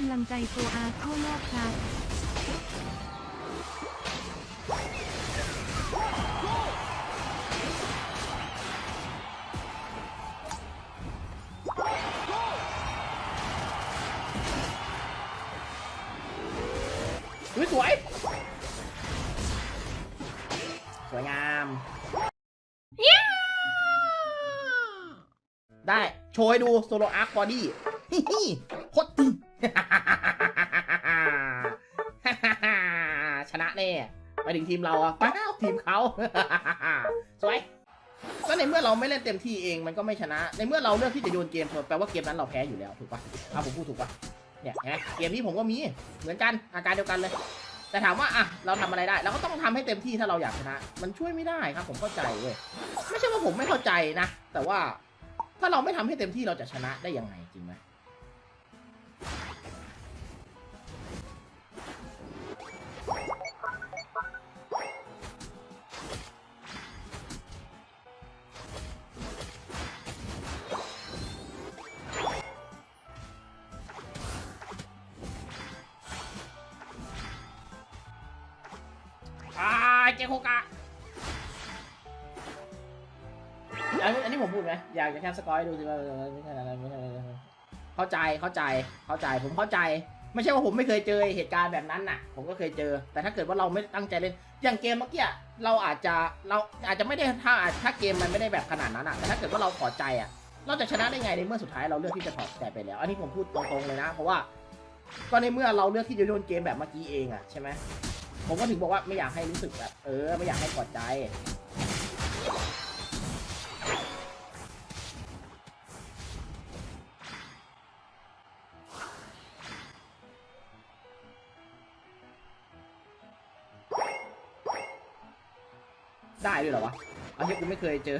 กำลังใจโฟอาร์ทั่วโลกครับอุ๊ยสวย สวยงาม ได้ โชว์ให้ดูโซโลอาร์คบอดี้ฮิฮิ ชนะแน่ไปถึงทีมเราอะป้าทีมเขาสวยก็ในเมื่อเราไม่เล่นเต็มที่เองมันก็ไม่ชนะ ในเมื่อเราเลือกที่จะโยนเกมแปลว่าเกมนั้นเราแพ้อยู่แล้วถูกปะเอาผมพูดถูกปะเนี่ยเห็นไหมเกมนี้ผมก็มีเหมือนกันอาการเดียวกันเลย แต่ถามว่าอะเราทำอะไรได้เราก็ต้องทำให้เต็มที่ถ้าเราอยากชนะ มันช่วยไม่ได้ครับ ผมเข้าใจเว้ยไม่ใช่ว่าผมไม่เข้าใจนะ แต่ว่าถ้าเราไม่ทำให้เต็มที่เราจะชนะได้ยังไงจริงไหม อ่าเจโคกะอันนี้อันนี้ผมพูดไหมอยากจะแคปสกอร์ให้ดูสิว่าเออไม่ใช่อะไรไม่ใช่อะไรเข้าใจเข้าใจเข้าใจผมเข้าใจ ไม่ใช่ว่าผมไม่เคยเจอเหตุการณ์แบบนั้นน่ะ ผมก็เคยเจอ แต่ถ้าเกิดว่าเราไม่ตั้งใจเล่นอย่างเกมเมื่อกี้เราอาจจะเราอาจจะไม่ได้ถ้าถ้าเกมมันไม่ได้แบบขนาดนั้นอะแต่ถ้าเกิดว่าเราถอใจอะ เราจะชนะได้ไงในเมื่อสุดท้ายเราเลือกที่จะถอดใจไปแล้ว อันนี้ผมพูดตรงๆเลยนะ เพราะว่า ก็ในเมื่อเราเลือกที่จะโยนเกมแบบเมื่อกี้เองอะใช่ไหม ผมก็ถึงบอกว่าไม่อยากให้รู้สึกแบบ เออ ไม่อยากให้กดใจได้ด้วยเหรอวะอาเฮียกูไม่เคยเจอ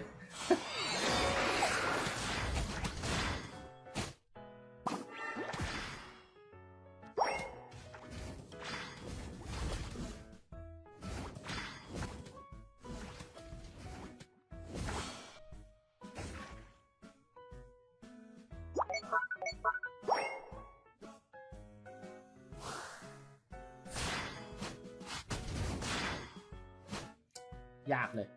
ยากเลย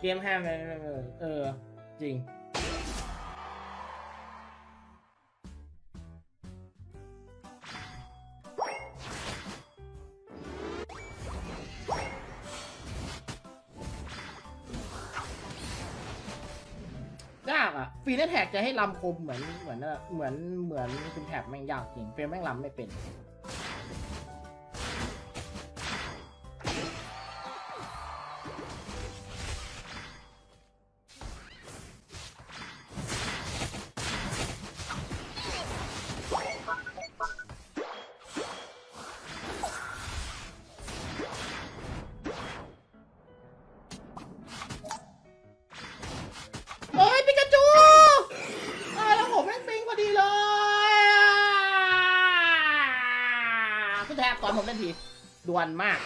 เกมห้ามเลยเออ จริงากอะฟรีแท็กจะให้ลำคมเหมือนเหมือนเหมือนเหมือนคุณแท็บแม่งยากจริงเฟรมแม่งลำไม่เป็น อนผมเล่นทีด่วนมาก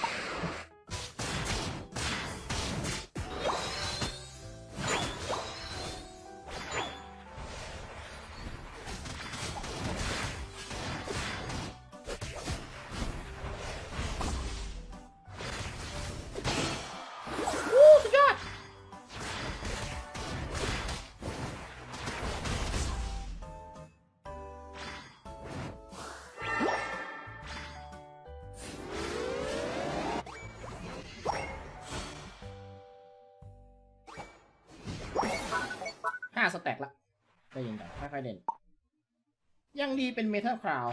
สแต็กละได้ยินกันค่อยๆเล่นยังดีเป็นเมทัลคราว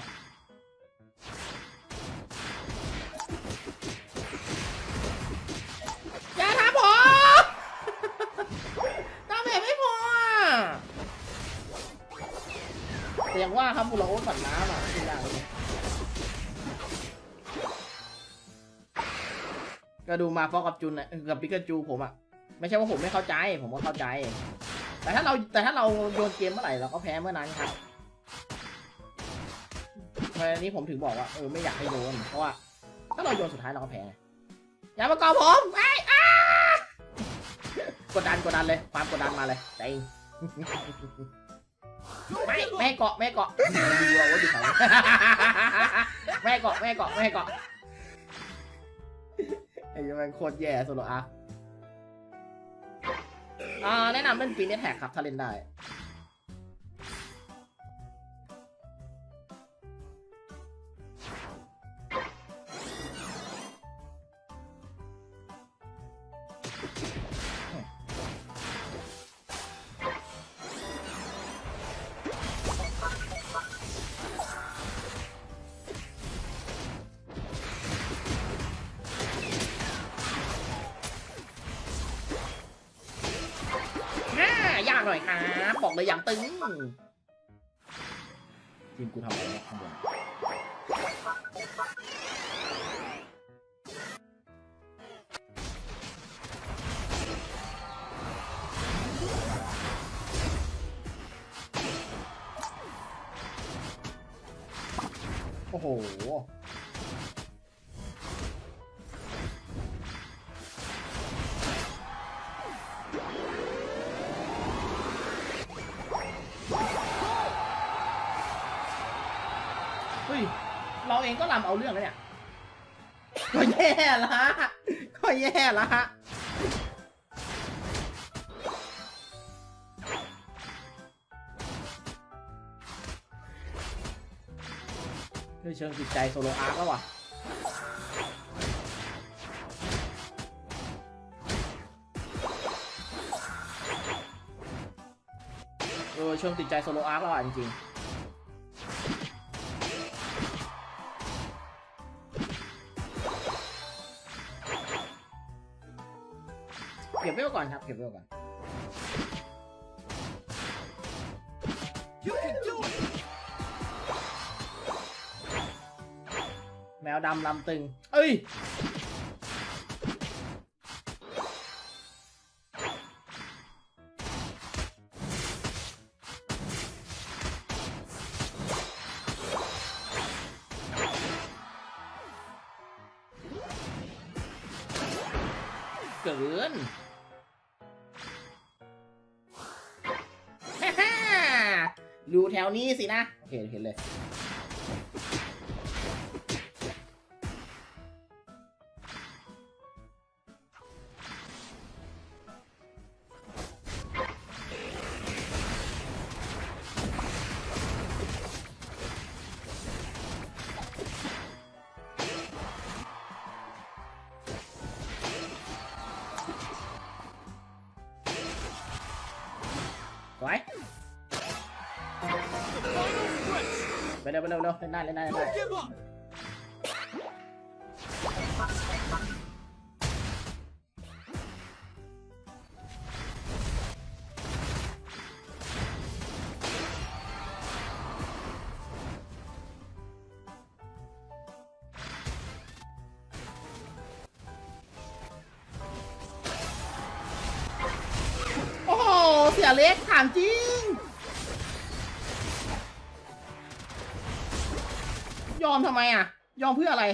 อย่าทำผมตาแบบไม่พอแต่ย่างว่าครับบุรโอ๊ตฝันน้ำอะขึ้นได้ก็ดูมาฟอกกับจุนนะกับปิกาจูผมอะ ไม่ใช่ว่าผมไม่เข้าใจ ผมก็เข้าใจ แต่ถ้าเราแต่ถ้าเราโยนเกมเมื่อไหร่เราก็แพ้เมื่อนั้นครับเพราะอันนี้ผมถึงบอกว่าเออไม่อยากให้โยนเพราะว่าถ้าเราโยนสุดท้ายเราก็แพ้อย่ามาเกาะผมไอ้อากดดันกดดันเลยความกดดันมาเลยใจไม่ไม่เกาะไม่เกาะดูเอาว่าอยู่แถวนี้ไม่เกาะไม่เกาะไม่เกาะไอ้ยังมันโคตรแย่โซโลอาร์ค อ่าแนะนำเล่นปีนแท็กครับ ถ้าเล่นได้ บอกเลยอย่างตึงทีมกูทำอะไรเนี่ยข้างบนโอ้โห เองก็ลำเอาเรื่องแล้วเนี่ย ก็แย่ละก็แย่ละฮะด้วยเชิงจิตใจโซโลอาร์แล้วว่ะเออเชิงติดใจโซโลอาร์แล้วอะจริงๆ เก็บไว้ก่อนครับ เก็บไว้ก่อน แมวดำลำตึง เอ้ยเกิน ดูแถวนี้สินะ โอเคเห็นเลย เร็วไปเร็วเร็วเล่นได้เล่นได้เล่นได้โอ้โหเสียเล็กถามจริง ยอมทำไมอะ ยอมเพื่ออะไร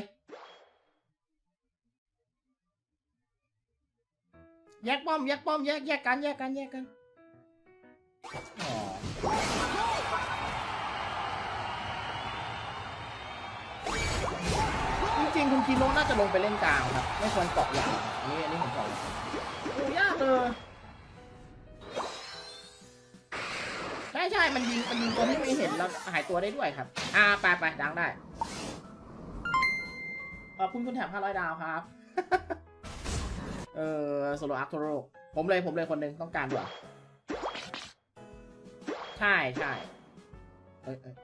แยกป้อม แยกป้อม แยกแยกกันแยกกันแยกกันจริงๆคุณกิโลน่าจะลงไปเล่นกลางครับ ไม่ควรเกาะยาวอันนี้อันนี้ผมบอกเลยโอ้ยากเลยใช่ใช่มันยิงมันยิงตัวที่ไม่เห็นแล้วหายตัวได้ด้วยครับ อ่าไปไปดังได้ ขอบคุณคุณแถบ500 ดาวครับ เออโซโลอาร์โทโรผมเลยผมเลยคนหนึ่งต้องการด้วยใช่ใช่เอ้ยเอ้ย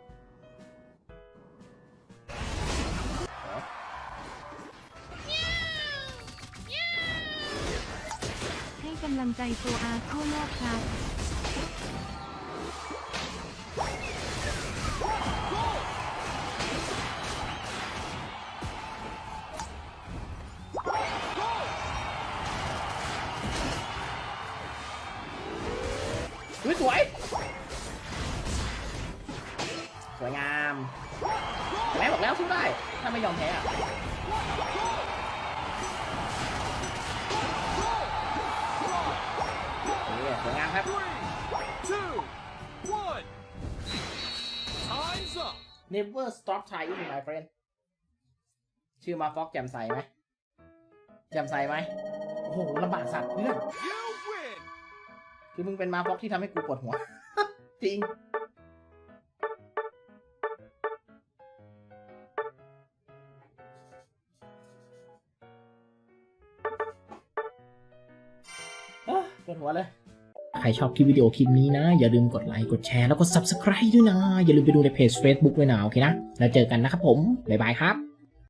ให้กำลังใจโซอาทั่วโลกครับ ยสวย สวยงามแม่บอกแล้วสู้ได้ ถ้าไม่ยอมแพ้อะนี่สวยงามครับ two, one. Time's up. Never stop trying my friend ชื่อมาฟอกแจ่มใสไหมแจ่มใสไหมโอ้โหลำบากสัตว์เพื่อน You win. คือมึงเป็นมาฟอกที่ทำให้กูปวดหัว จริง ปวดหัวเลย ใครชอบคลิปวิดีโอคลิปนี้นะ อย่าลืมกดไลค์ กดแชร์ แล้วก็ Subscribe ด้วยนะ อย่าลืมไปดูในเพจ Facebook ด้วยนะ โอเคนะ แล้วเจอกันนะครับผม บ๊ายบายครับ